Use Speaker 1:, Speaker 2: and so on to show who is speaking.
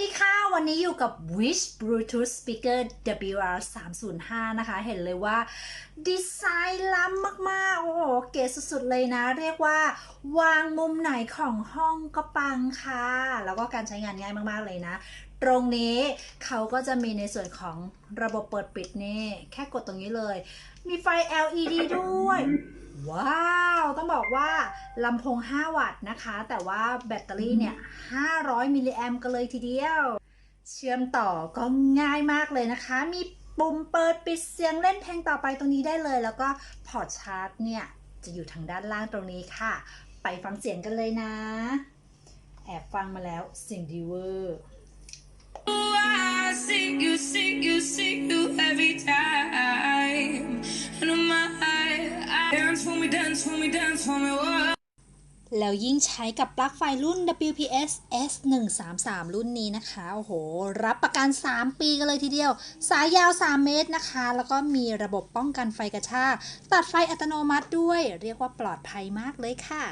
Speaker 1: ดีค่ะ วันนี้อยู่กับ Wish Bluetooth Speaker WR 3 0 5นะคะ เห็นเลยว่า ดีไซน์ล้ำมาก ๆ โอ้โห เก๋สุด ๆ เลยนะ เรียกว่า วางมุมไหนของห้องก็ปังค่ะ แล้วก็การใช้งานง่ายมาก ๆ เลยนะ ตรงนี้เขาก็จะมีในส่วนของระบบเปิดปิดนี่ แค่กดตรงนี้เลย มีไฟ LED ด้วย ว้าว ต้องบอกว่าลำโพง 5 วัตต์นะคะ แต่ว่าแบตเตอรี่เนี่ย 500 มิลลิแอมกันเลยทีเดียว เชื่อมต่อก็ง่ายมากเลยนะคะ มีปุ่มเปิดปิดเสียงเล่นเพลงต่อไปตรงนี้ได้เลย แล้วก็พอร์ตชาร์จเนี่ย จะอยู่ทางด้านล่างตรงนี้ค่ะ ไปฟังเสียงกันเลยนะ แอบฟังมาแล้วเสียงดีเวอร์ แล้วยิ่งใช้กับปลั๊กไฟรุ่น WPS S133 รุ่นนี้นะคะ โอ้โห รับประกัน 3 ปีกันเลยทีเดียว สายยาว 3 เมตรนะคะ แล้วก็มีระบบป้องกันไฟกระชาก ตัดไฟอัตโนมัติด้วย เรียกว่าปลอดภัยมากเลยค่ะ